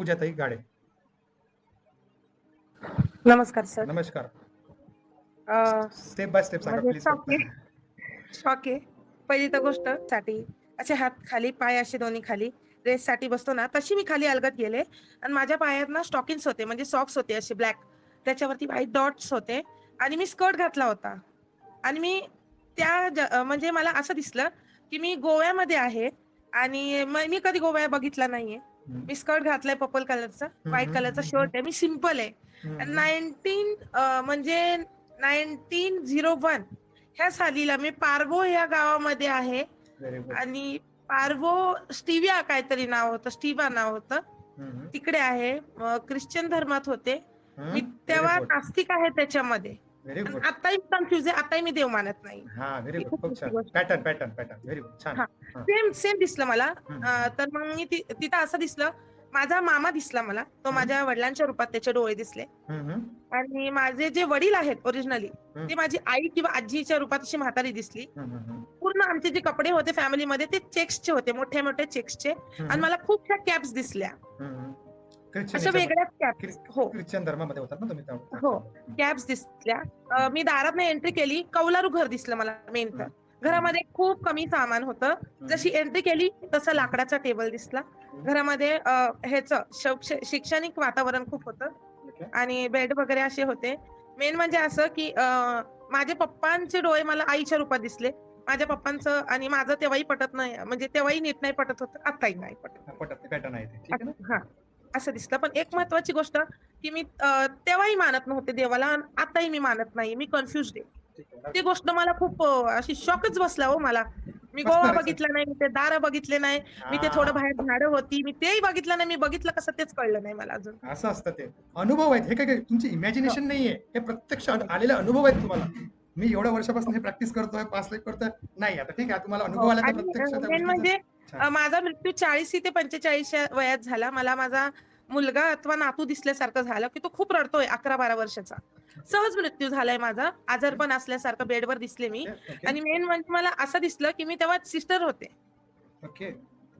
पूजाताई गाडे. नमस्कार सर. नमस्कार. Step by step सांगा म्हणजे प्लीज शॉक आहे शॉक. आहे पहिली तर गोष्टसाठी असे हात खाली पाय असे दोन्ही खाली रेस साठी बसतो ना तशी मी खाली अलगत गेले. आणि माझ्या पायात ना स्टॉकिन्स होते म्हणजे सॉक्स होते असे ब्लॅक त्याच्यावरती व्हाईट डॉट्स होते. आणि मी स्कर्ट घातला होता. आणि मी त्या ज- अ, म्हणजे मला असं दिसलं की मी गोव्यामध्ये आहे. आणि म- मी कधी गोवा बघितला नाहीये. मी स्कर्ट घातलाय पर्पल कलरचा व्हाईट कलरचा शर्ट आहे. मी सिंपल आहे. नाईन्टीन म्हणजे नाईन्टीन झिरो वन ह्या सालीला मी पार्वो या गावामध्ये आहे. आणि पार्वो स्टिविया काहीतरी नाव होतं स्टिवा नाव होतं. तिकडे आहे. ख्रिश्चन धर्मात होते. मी तेव्हा नास्तिक आहे त्याच्यामध्ये. व्हेरी गुड आताही कन्फ्युज आहे आताही मी देव मानत नाही. हा व्हेरी गुड खूप छान. Pattern pattern pattern very good छान. सेम सेम दिसलं मला. तर मग मी तिथं असं दिसलं. माझा मामा दिसला मला. तो. माझ्या वडिलांच्या रूपात त्याचे डोळे दिसले. आणि माझे जे वडील आहेत ओरिजिनली. ते माझी आई किंवा आजीच्या रूपात अशी म्हातारी दिसली. पूर्ण आमचे जे कपडे होते फॅमिलीमध्ये ते चेक्सचे होते. मोठे मोठे चेक्सचे. आणि मला खूपशा कॅप्स दिसल्या. हम्म, हम्म. ख्रिश्चन अशा याच्या- वेगळ्या कॅप्स हो. ख्रिश्चन धर्मामध्ये होतात ना तुम्ही. हो. कॅप्स दिसल्या. मी दारात एंट्री केली. कौलारू घर दिसलं मला मेन तर. घरामध्ये खूप कमी सामान होतं. जशी एंट्री केली तसं लाकडाचा टेबल दिसला. घरामध्ये ह्याचं शैक्ष- शैक्षणिक वातावरण खूप होतं. आणि बेड वगैरे असे होते. मेन म्हणजे असं की माझे पप्पांचे डोळे मला आईच्या रूपात दिसले. माझ्या पप्पांचं आणि माझं तेव्हाही पटत नाही. म्हणजे तेव्हाही नीट नाही पटत होतं. आताही नाही पटत. पटत पॅटर्न आहे हा. असं दिसलं. पण एक महत्वाची गोष्ट की मी तेव्हाही मानत नव्हते देवाला आताही मी मानत नाही. मी कन्फ्युज आहे. ती गोष्ट मला खूप अशी शॉकच बसला हो मला. मी गोवा. बघितलं नाही मी ते दार बघितले नाही मी ते थोडं बाहेर झाडं होती मी तेही बघितलं नाही मी बघितलं कसं तेच कळलं नाही मला अजून. असं असतं ते. अनुभव आहेत. हे काय तुमची इमॅजिनेशन नाहीये. हे प्रत्यक्ष आलेले अनुभव आहेत तुम्हाला. मी एवढ्या वर्षापासून हे प्रॅक्टिस करतोय पास करतोय. नाही आता ठीक आहे. तुम्हाला अनुभव आला मेन गोष्टीचा- म्हणजे माझा मृत्यू चाळीस ते पंचेचाळीस वयात झाला. मला माझा मुलगा अथवा नातू दिसल्यासारखं झालं की तो खूप रडतोय अकरा बारा वर्षाचा. सहज मृत्यू झालाय माझा. आजारपण असल्यासारखं बेडवर दिसले मी. आणि मेन म्हणजे मला असं दिसलं की मी तेव्हा सिस्टर होते.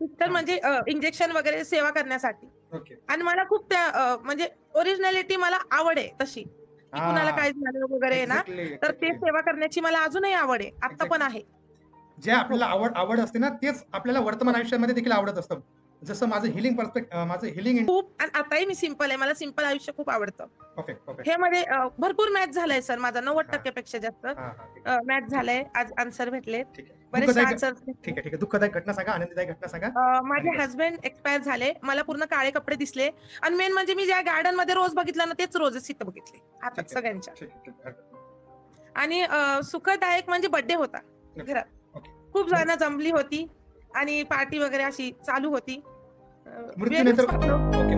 सिस्टर म्हणजे इंजेक्शन वगैरे सेवा करण्यासाठी. आणि मला खूप त्या म्हणजे ओरिजिनॅलिटी मला आवड आहे तशी. कुणाला काय झालं वगैरे ना तर ते. सेवा करण्याची मला अजूनही आवड आहे. आता पण आहे. जे आपल्याला आवड आवड असते ना तेच आपल्याला वर्तमान आयुष्यामध्ये देखील आवडत असतं. जसं माझं हिलिंग परस्पेक्ट माझं हिलिंग खूप आणि आताही मी सिंपल आहे. मला सिंपल आयुष्य खूप आवडतं. परफेक्ट परफेक्ट हे मध्ये अं, भरपूर मॅच झालाय सर माझा नव्वद हा. टक्क्यापेक्षा जास्त हा हा ठीक मॅच झालाय. आज आन्सर भेटले ठीक आहे. बरेच दुःखदायक आन्सर ठीक आहे ठीक आहे. दुःखदायक घटना सांगा आनंददायक घटना सांगा. माझे हस्बंड एक्सपायर झाले. मला पूर्ण काळे कपडे दिसले. आणि मेन म्हणजे मी ज्या गार्डनमध्ये रोज बघितलं ना तेच रोजेस इथं बघितले. ठीक हातात आहे. सगळ्यांच्या. ठीक आहे, ठीक आहे. आणि अं, सुखदायक म्हणजे बर्थडे होता. घरात. खूप जण जमली होती आणि पार्टी वगैरे अशी चालू होती. मृत्यूनंतर ओके,